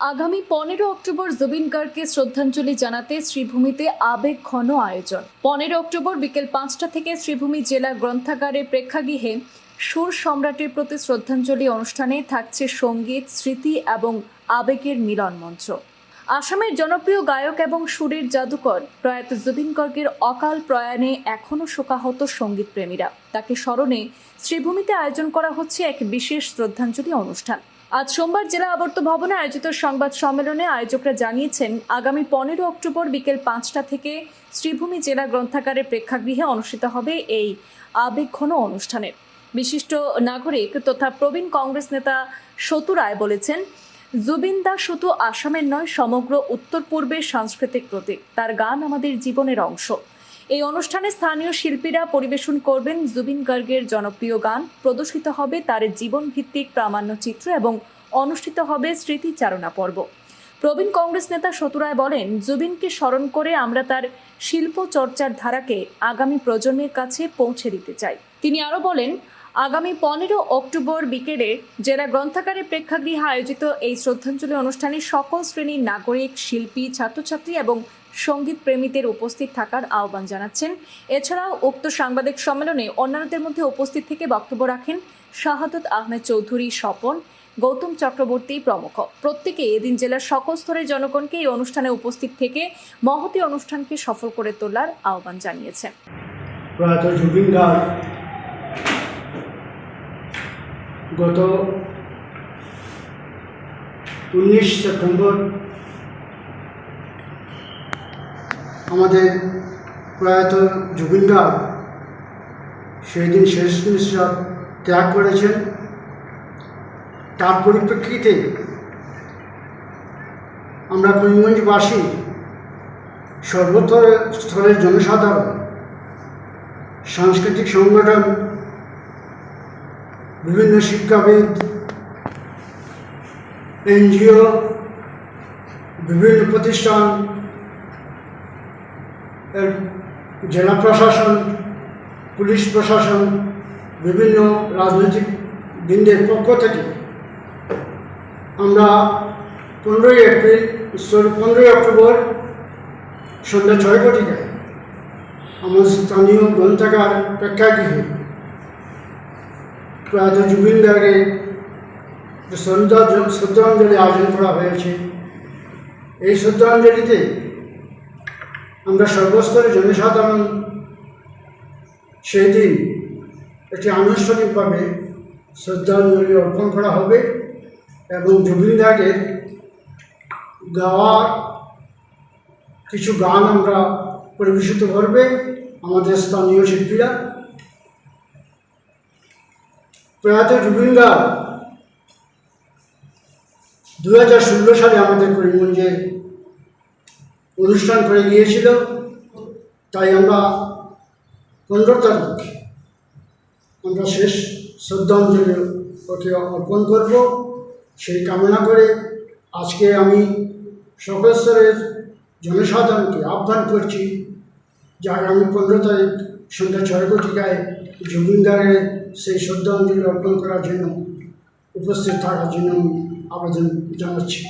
আগামী পনেরো অক্টোবর জুবিন গার্গকে শ্রদ্ধাঞ্জলি জানাতে শ্রীভূমিতে আবেগ ঘন আয়োজন। পনেরো অক্টোবর বিকেল পাঁচটা থেকে শ্রীভূমি জেলা গ্রন্থাগারে প্রেক্ষাগৃহে সুর সম্রাটের প্রতি শ্রদ্ধাঞ্জলি অনুষ্ঠানে থাকছে সংগীত, স্মৃতি এবং আবেগের মিলন মঞ্চ। আসামের জনপ্রিয় গায়ক এবং সুরের জাদুকর প্রয়াত জুবিন গর্গের অকাল প্রয়াণে এখনও শোকাহত সংগীত প্রেমীরা তাকে স্মরণে শ্রীভূমিতে আয়োজন করা হচ্ছে এক বিশেষ শ্রদ্ধাঞ্জলি অনুষ্ঠান। আজ সোমবার জেলা আবর্ত ভবনে আয়োজিত সংবাদ সম্মেলনে আয়োজকরা জানিয়েছেন, আগামী পনেরো অক্টোবর বিকেল পাঁচটা থেকে শ্রীভূমি জেলা গ্রন্থাগারের প্রেক্ষাগৃহে অনুষ্ঠিত হবে এই আবেগঘন অনুষ্ঠানের। বিশিষ্ট নাগরিক তথা প্রবীণ কংগ্রেস নেতা সতু রায় বলেছেন, জুবিন দাস শুধু আসামের নয়, সমগ্র উত্তর পূর্বের সাংস্কৃতিক প্রতীক। তার গান আমাদের জীবনের অংশ। এই অনুষ্ঠানে স্থানীয় শিল্পীরা পরিবেশন করবেন জুবিন গার্গের জনপ্রিয় গান, প্রদর্শিত হবে তার জীবন ভিত্তিক প্রামাণ্য চিত্র এবং অনুষ্ঠিত হবে স্মৃতিচারণা পর্ব। প্রবীণ কংগ্রেস নেতা সতুরায় বলেন, জুবিনকে স্মরণ করে আমরা তার শিল্প চর্চার ধারাকে আগামী প্রজন্মের কাছে পৌঁছে দিতে চাই। তিনি আরও বলেন, আগামী পনেরো অক্টোবর বিকেলে জেলা গ্রন্থাগারে প্রেক্ষাগৃহে আয়োজিত এই শ্রদ্ধাঞ্জলি অনুষ্ঠানে সকল শ্রেণির নাগরিক, শিল্পী, ছাত্রছাত্রী এবং সংগীত প্রেমীদের উপস্থিত থাকার আহ্বান জানাচ্ছেন। এছাড়াও উক্ত সাংবাদিক সম্মেলনে অন্যান্যদের মধ্যে উপস্থিত থেকে বক্তব্য রাখেন শাহাদত আহমেদ চৌধুরী স্বপন, গৌতম চক্রবর্তী প্রমুখ। প্রত্যেকে এদিন জেলার সকল স্তরের জনগণকে এই অনুষ্ঠানে উপস্থিত থেকে মহতি অনুষ্ঠানকে সফল করে তোলার আহ্বান জানিয়েছেন। গত উনিশ সেপ্টেম্বর আমাদের প্রয়াত জুবিন গার্গ সেই দিন শেষ নিঃশ্বাস ত্যাগ করেছেন। তার পরিপ্রেক্ষিতে আমরা করিমগঞ্জবাসী সর্বত্র স্তরের জনসাধারণ, সাংস্কৃতিক সংগঠন, বিভিন্ন শিক্ষাবিদ, এনজিও, বিভিন্ন প্রতিষ্ঠান জেলা প্রশাসন, পুলিশ প্রশাসন, বিভিন্ন রাজনৈতিক বৃন্দের পক্ষ থেকে আমরা পনেরোই এপ্রিল, সরি, পনেরোই অক্টোবর সন্ধ্যা ছয় কোটিকায় আমাদের স্থানীয় গ্রন্থাগার প্রেক্ষাগৃহে প্রয়াত জুবিন গার্গে শ্রদ্ধা শ্রদ্ধাঞ্জলি আয়োজন করা হয়েছে। এই শ্রদ্ধাঞ্জলিতে আমরা সর্বস্তরের জনসাধারণ সেই দিন একটি আনুষ্ঠানিকভাবে শ্রদ্ধাঞ্জলি অর্পণ করা হবে এবং জুবিন গার্গের গাওয়া কিছু গান আমরা পরিবেশিত করবে আমাদের স্থানীয় শিল্পীরা। প্রয়াত জুবিন গার্গ দু হাজার ষোলো সালে আমাদের করিমগঞ্জে অনুষ্ঠান করে গিয়েছিল, তাই আমরা পনেরো তারিখ আমরা শেষ শ্রদ্ধাঞ্জলি ওকে অর্পণ করব। সেই কামনা করে আজকে আমি সকল স্তরের জনসাধারণকে আহ্বান করছি যে আগামী পনেরো তারিখ সন্ধ্যা ছয় কোটিকায় জুবিনদারের সেই শ্রদ্ধাঞ্জলি অর্পণ করার জন্য উপস্থিত থাকার জন্য আমি আবেদন জানাচ্ছি।